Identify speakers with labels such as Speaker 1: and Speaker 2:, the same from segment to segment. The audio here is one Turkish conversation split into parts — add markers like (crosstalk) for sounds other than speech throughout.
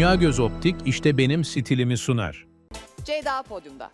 Speaker 1: Dünya Göz Optik işte benim stilimi sunar.
Speaker 2: Ceyda podyumda.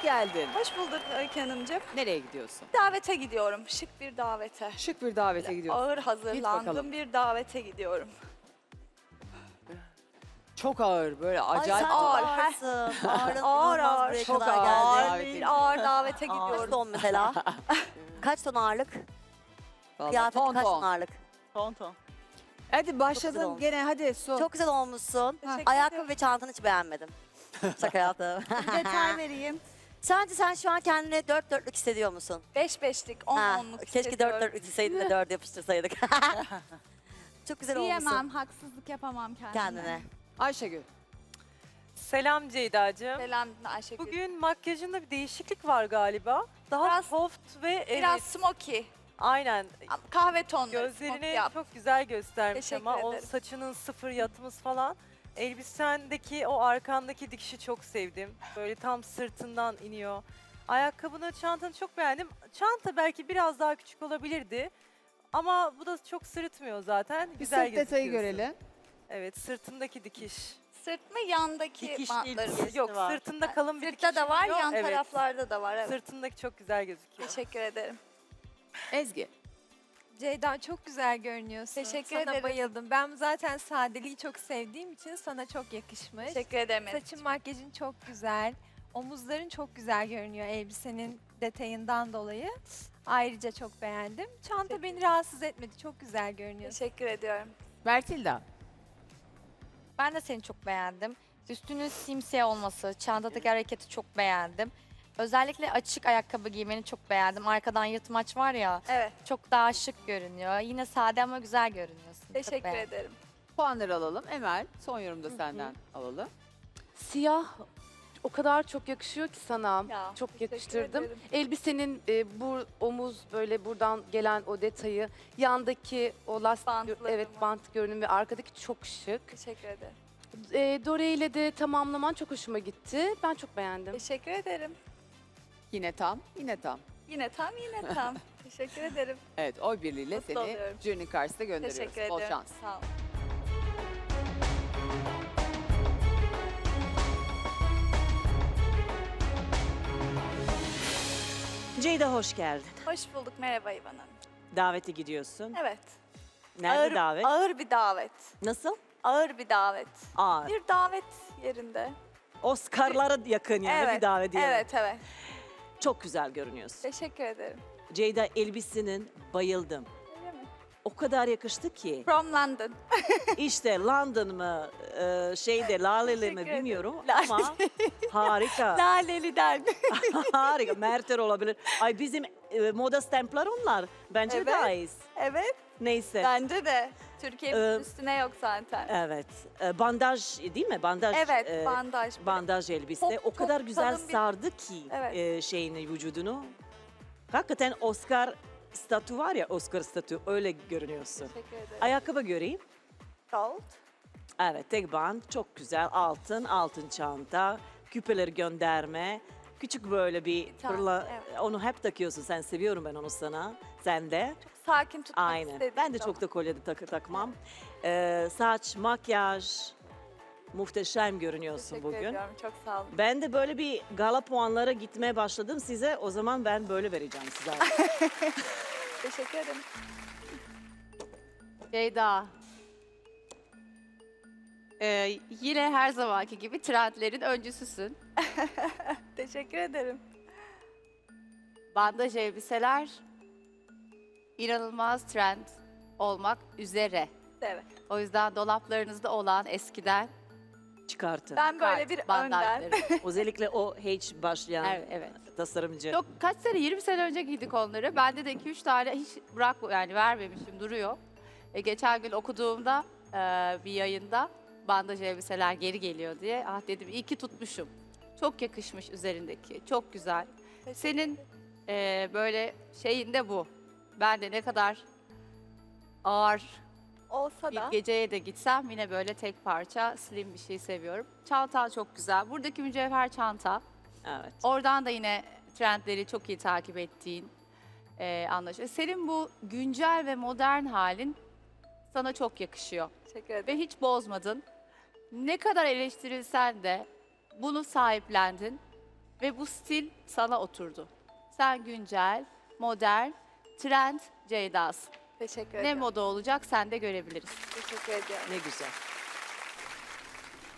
Speaker 2: Hoş geldin.
Speaker 3: Hoş bulduk Öykü Hanımcığım.
Speaker 2: Nereye gidiyorsun?
Speaker 3: Davete gidiyorum. Şık bir davete.
Speaker 2: Şık bir davete gidiyorsun.
Speaker 3: Ağır
Speaker 2: bakalım.
Speaker 3: hazırlandığım bir davete gidiyorum.
Speaker 2: Çok ağır böyle acayip
Speaker 4: Ay,
Speaker 2: ağır.
Speaker 4: sen ağırsın. Ağırın (laughs)
Speaker 3: Ağır
Speaker 4: inanılmaz
Speaker 3: ağır,
Speaker 4: buraya
Speaker 2: çok
Speaker 4: kadar
Speaker 2: ağır.
Speaker 4: geldi.
Speaker 3: Ağır
Speaker 2: davete
Speaker 3: bir ağır davete
Speaker 4: Kaç
Speaker 3: gidiyorum.
Speaker 4: ton mesela? (laughs) kaç ton ağırlık?
Speaker 2: Vallahi ton
Speaker 4: kaç ton
Speaker 2: ton.
Speaker 4: ağırlık?
Speaker 3: Ton ton.
Speaker 2: Hadi başladın gene hadi su.
Speaker 4: Çok güzel olmuşsun.
Speaker 3: Teşekkür
Speaker 4: Ayakkabı
Speaker 3: ederim.
Speaker 4: ve çantanı hiç beğenmedim. (laughs) Şaka yaptım.
Speaker 3: Detay vereyim.
Speaker 4: Sence sen şu an kendini dört dörtlük hissediyor musun?
Speaker 3: Beş beşlik, on
Speaker 4: Ha,
Speaker 3: onluk
Speaker 4: keşke dört dörtlük hisseydin de (laughs) dört yapıştırsaydık. (laughs) Çok güzel
Speaker 5: Diyemem,
Speaker 4: olmuşsun
Speaker 5: haksızlık yapamam kendime.
Speaker 4: kendine.
Speaker 2: Ayşegül.
Speaker 6: Selam Ceyda'cığım.
Speaker 3: Selam Ayşegül.
Speaker 6: Bugün makyajında bir değişiklik var galiba. Daha
Speaker 3: Biraz-
Speaker 6: soft ve
Speaker 3: Biraz
Speaker 6: evet,
Speaker 3: smoky.
Speaker 6: aynen
Speaker 3: Kahve tonları. smoky
Speaker 6: gözlerini
Speaker 3: yap.
Speaker 6: çok güzel göstermiş
Speaker 3: Teşekkür
Speaker 6: ama o
Speaker 3: ederim.
Speaker 6: saçının sıfır yatımız falan. Elbisendeki o arkandaki dikişi çok sevdim. Böyle tam sırtından iniyor. Ayakkabını, çantanı çok beğendim. Çanta belki biraz daha küçük olabilirdi. Ama bu da çok sırıtmıyor zaten.
Speaker 2: Bir
Speaker 6: Güzel
Speaker 2: sırt detayı
Speaker 6: gözüküyorsun.
Speaker 2: görelim.
Speaker 6: Evet, sırtındaki dikiş.
Speaker 3: Sırt mı yandaki
Speaker 6: Dikiş
Speaker 3: bantları?
Speaker 6: değil, yok sırtında kalın bir
Speaker 3: Sırtta
Speaker 6: dikiş
Speaker 3: da var,
Speaker 6: oluyor.
Speaker 3: yan
Speaker 6: Evet.
Speaker 3: taraflarda da var. Evet.
Speaker 6: Sırtındaki çok güzel gözüküyor.
Speaker 3: Teşekkür ederim.
Speaker 2: Ezgi.
Speaker 5: Ceyda çok güzel görünüyorsun.
Speaker 3: Teşekkür
Speaker 5: sana
Speaker 3: ederim.
Speaker 5: bayıldım. Ben zaten sadeliği çok sevdiğim için sana çok yakışmış.
Speaker 3: Teşekkür ederim.
Speaker 5: Saçın makyajın çok güzel. Omuzların çok güzel görünüyor elbisenin detayından dolayı. Ayrıca çok beğendim. Çanta beni rahatsız etmedi. Çok güzel görünüyorsun.
Speaker 3: Teşekkür ediyorum.
Speaker 2: Bertilda.
Speaker 7: Ben de seni çok beğendim. Üstünün simsiyah olması, çantadaki hareketi çok beğendim. Özellikle açık ayakkabı giymeni çok beğendim. Arkadan yırtmaç var ya,
Speaker 3: Evet.
Speaker 7: çok daha şık görünüyor. Yine sade ama güzel görünüyorsun. Çok
Speaker 3: Teşekkür
Speaker 7: beğendim.
Speaker 3: ederim.
Speaker 2: Puanları alalım. Emel son yorumda senden alalım.
Speaker 8: Siyah o kadar çok yakışıyor ki sana.
Speaker 3: Ya,
Speaker 8: çok
Speaker 3: teşekkür
Speaker 8: yakıştırdım.
Speaker 3: ederim.
Speaker 8: Elbisenin e, bu omuz böyle buradan gelen o detayı, yandaki o lastik
Speaker 3: Bantları
Speaker 8: evet bant görünümü ve arkadaki çok şık.
Speaker 3: Teşekkür ederim.
Speaker 8: E, Dore ile de tamamlaman çok hoşuma gitti. Ben çok beğendim.
Speaker 3: Teşekkür ederim.
Speaker 2: Yine tam, yine tam.
Speaker 3: Yine tam, yine tam. (laughs) Teşekkür ederim.
Speaker 2: Evet oy birliğiyle
Speaker 3: Mutlu
Speaker 2: seni
Speaker 3: oluyorum.
Speaker 2: jürinin karşısına gönderiyoruz.
Speaker 3: Teşekkür
Speaker 2: Bol
Speaker 3: ederim.
Speaker 2: şans.
Speaker 3: Sağ olun.
Speaker 9: Ceyda hoş geldin.
Speaker 3: Hoş bulduk. Merhaba İvan Hanım.
Speaker 9: Davete gidiyorsun.
Speaker 3: Evet.
Speaker 9: Nerede
Speaker 3: ağır,
Speaker 9: davet?
Speaker 3: Ağır bir davet.
Speaker 9: Nasıl?
Speaker 3: Ağır bir davet.
Speaker 9: Ağır.
Speaker 3: Bir davet yerinde.
Speaker 9: Oscar'lara yakın yani
Speaker 3: evet.
Speaker 9: bir davet diyelim.
Speaker 3: Evet, evet.
Speaker 9: Çok güzel görünüyorsun.
Speaker 3: Teşekkür ederim.
Speaker 9: Ceyda elbisenin bayıldım.
Speaker 3: Öyle mi?
Speaker 9: O kadar yakıştı ki.
Speaker 3: From London. (laughs)
Speaker 9: işte London mı, e, şeyde Laleli mi
Speaker 3: Teşekkür
Speaker 9: bilmiyorum ama harika. (laughs)
Speaker 3: Laleli'den. (laughs)
Speaker 9: harika. Merter olabilir. Ay bizim e, moda stempler onlar. Bence
Speaker 3: Evet.
Speaker 9: daha iyiyiz.
Speaker 3: evet.
Speaker 9: Neyse.
Speaker 3: Bence de. Türkiye'nin
Speaker 9: Ee,
Speaker 3: üstüne yok zaten.
Speaker 9: Evet. E, bandaj değil mi? Bandaj.
Speaker 3: Evet,
Speaker 9: e,
Speaker 3: bandaj.
Speaker 9: bandaj elbise.
Speaker 3: Çok-
Speaker 9: o kadar
Speaker 3: çok
Speaker 9: güzel
Speaker 3: kalın bir-
Speaker 9: sardı ki
Speaker 3: Evet.
Speaker 9: e, şeyini vücudunu. Hakikaten Oscar statü var ya Oscar statü öyle görünüyorsun.
Speaker 3: Teşekkür ederim.
Speaker 9: Ayakkabı göreyim.
Speaker 3: Gold.
Speaker 9: Evet tek band çok güzel altın altın çanta küpeleri gönderme. Küçük böyle bir
Speaker 3: Bir tane,
Speaker 9: fırla
Speaker 3: evet.
Speaker 9: onu hep takıyorsun sen seviyorum ben onu sana sen de.
Speaker 3: Çok sakin tutmak
Speaker 9: Aynen
Speaker 3: istediğim
Speaker 9: ben de
Speaker 3: zaman.
Speaker 9: çok da kolye de tak- takmam. Ee, saç makyaj Muhteşem görünüyorsun
Speaker 3: Teşekkür
Speaker 9: bugün.
Speaker 3: ediyorum. Çok sağ olun.
Speaker 9: Ben de böyle bir gala puanlara gitmeye başladım size. O zaman ben böyle vereceğim size. (laughs)
Speaker 3: Teşekkür ederim.
Speaker 2: Ceyda. Ee, yine her zamanki gibi trendlerin öncüsüsün. (laughs)
Speaker 3: Teşekkür ederim.
Speaker 2: Bandaj elbiseler inanılmaz trend olmak üzere.
Speaker 3: Evet.
Speaker 2: O yüzden dolaplarınızda olan eskiden
Speaker 9: Çıkartı.
Speaker 3: Ben böyle bir önden.
Speaker 2: bandajları. (laughs)
Speaker 9: Özellikle o H başlayan
Speaker 2: evet, evet.
Speaker 9: tasarımcı.
Speaker 2: Çok kaç sene 20 sene önce giydik onları. Bende de 2-3 tane hiç bırak yani vermemişim duruyor. E, geçen gün okuduğumda e, bir yayında bandaj elbiseler geri geliyor diye. Ah dedim iyi ki tutmuşum. Çok yakışmış üzerindeki. Çok güzel. Senin e, böyle şeyin de bu. Ben de ne kadar ağır
Speaker 3: Olsa
Speaker 2: bir
Speaker 3: da
Speaker 2: geceye de gitsem yine böyle tek parça slim bir şey seviyorum. Çantan çok güzel. Buradaki mücevher çanta.
Speaker 9: Evet.
Speaker 2: Oradan da yine trendleri çok iyi takip ettiğin e, anlaşılıyor. Senin bu güncel ve modern halin sana çok yakışıyor.
Speaker 3: teşekkür ederim.
Speaker 2: Ve hiç bozmadın. Ne kadar eleştirilsen de bunu sahiplendin. Ve bu stil sana oturdu. Sen güncel, modern, trend Ceyda'sın.
Speaker 3: Teşekkür
Speaker 2: Ne
Speaker 3: ederim.
Speaker 2: moda olacak sen de görebiliriz.
Speaker 3: Teşekkür ediyorum.
Speaker 9: Ne güzel.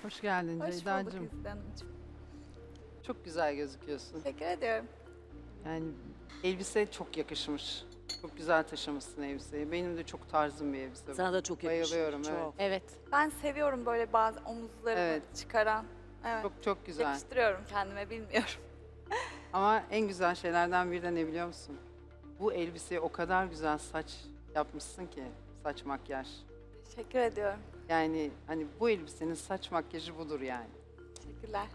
Speaker 10: Hoş geldin
Speaker 3: Hoş bulduk Hanımcığım.
Speaker 10: Çok güzel gözüküyorsun.
Speaker 3: Teşekkür ediyorum.
Speaker 10: Yani elbise çok yakışmış. Çok güzel taşımışsın elbiseyi. Benim de çok tarzım bir elbise. bu.
Speaker 9: Sana da çok yakışıyor.
Speaker 10: Bayılıyorum, evet.
Speaker 9: Çok.
Speaker 2: Evet.
Speaker 3: Ben seviyorum böyle bazı omuzlarımı
Speaker 10: Evet.
Speaker 3: çıkaran. Evet.
Speaker 10: Çok çok güzel.
Speaker 3: Yakıştırıyorum kendime bilmiyorum.
Speaker 10: Ama en güzel şeylerden biri de ne biliyor musun? Bu elbiseye o kadar güzel saç yapmışsın ki. Saç makyaj.
Speaker 3: Teşekkür ediyorum.
Speaker 10: Yani hani bu elbisenin saç makyajı budur yani.
Speaker 3: Teşekkürler.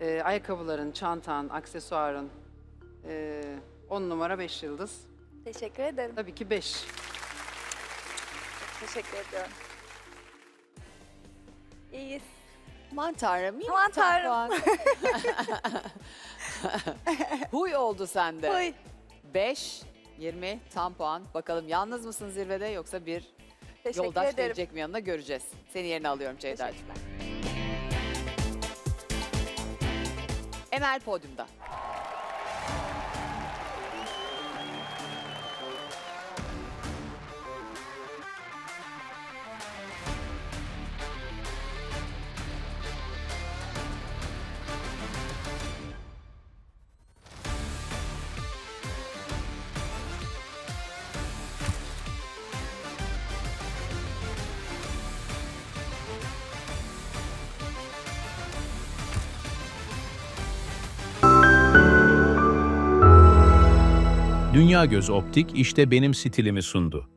Speaker 10: Ee, ayakkabıların, çantan, aksesuarın. Ee, 10 numara 5 yıldız.
Speaker 3: Teşekkür ederim.
Speaker 10: Tabii ki 5.
Speaker 3: Teşekkür ediyorum. İyiyiz.
Speaker 11: Aman tanrım. yine
Speaker 3: Aman tanrım.
Speaker 11: Huy oldu sende.
Speaker 3: Huy.
Speaker 11: 5, 20 tam puan. Bakalım yalnız mısın zirvede yoksa bir
Speaker 3: Teşekkür
Speaker 11: yoldaş
Speaker 3: ederim.
Speaker 11: gelecek mi yanına göreceğiz. Seni yerine alıyorum Ceyda'cığım. Emel podyumda.
Speaker 1: Dünya Göz Optik işte benim stilimi sundu.